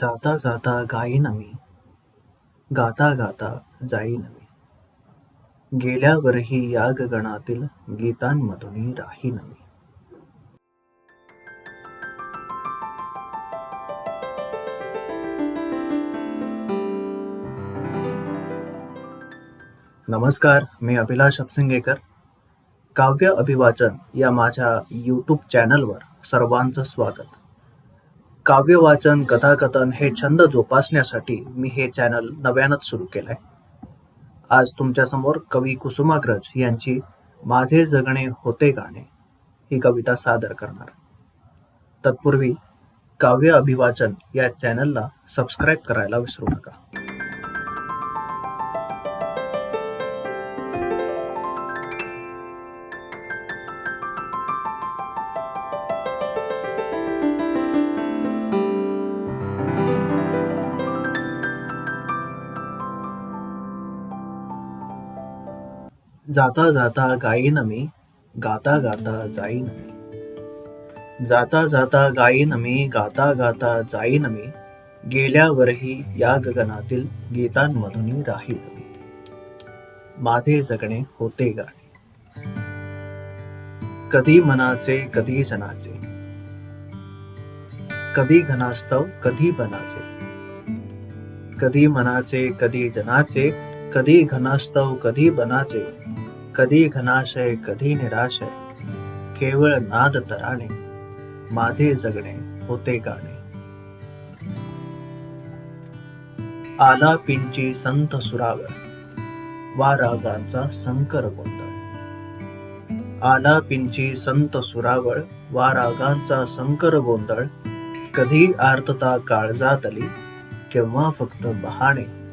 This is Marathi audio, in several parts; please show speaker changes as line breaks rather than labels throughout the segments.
जाता जाता गाईन मी गाता गाता जाईन मी गेल्यावरही या गणातील गीतांमधूनही राहीन मी नमस्कार मी अभिलाष अपसिंगेकर काव्य अभिवाचन या माझ्या यूट्यूब चॅनलवर सर्वांचं स्वागत. काव्य वाचन कथाकथन हे छंद जोपासण्यासाठी मी हे चॅनल नव्यानंच सुरू केलंय. आज तुमच्यासमोर कवी कुसुमाग्रज यांची माझे जगणे होते गाणे ही कविता सादर करणार. तत्पूर्वी काव्य अभिवाचन या चॅनलला सबस्क्राईब करायला विसरू नका. जाता जाता गाईन मी गाता गाता जाईन मी जाता जाता गाईन मी गाता गाता जाईन मी गेल्यावरही या गगनातील गीतांमधून राहील. मी माझे जगणे होते गाणे. कधी मनाचे कधी जनाचे. कधी घनास्तव कधी बनाचे. कधी मनाचे कधी जनाचे कधी घनास्तव कधी बनाचे कधी घनाशय कधी निराशय केवळ नाद तराणे माझे जगणे होते गाणे. आला पिंची संत सुरावर वा रागांचा संकर गोंधळ. आला पिंची संत सुरावळ वा रागांचा संकर गोंधळ कधी आर्तता काळजातली केव्हा फक्त बहाणे.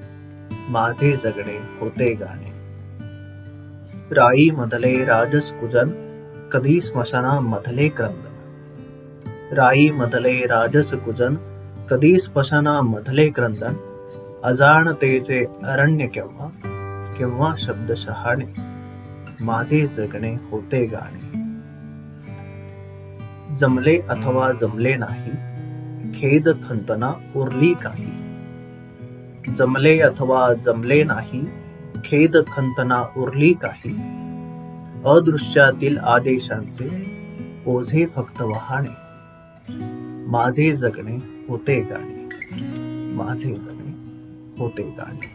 माझे जगणे होते गाणे. राई मधले राजस कुजन कधी स्मशाना मधले क्रंदन. राई मधले राजस कुजन कधी स्मशाना मधले क्रंदन. अजाणतेचे अरण्य केव्हा केव्हा शब्द शहाणे. माझे जगणे होते गाणे. जमले अथवा जमले नाही खेद खंतना उरली काही. जमले अथवा जमले नाही खेद खंतना उरली काही. अदृश्यातील आदेशांचे ओझे फक्त वहाणे. माझे जगणे होते गाणे. माझे जगणे होते गाणे.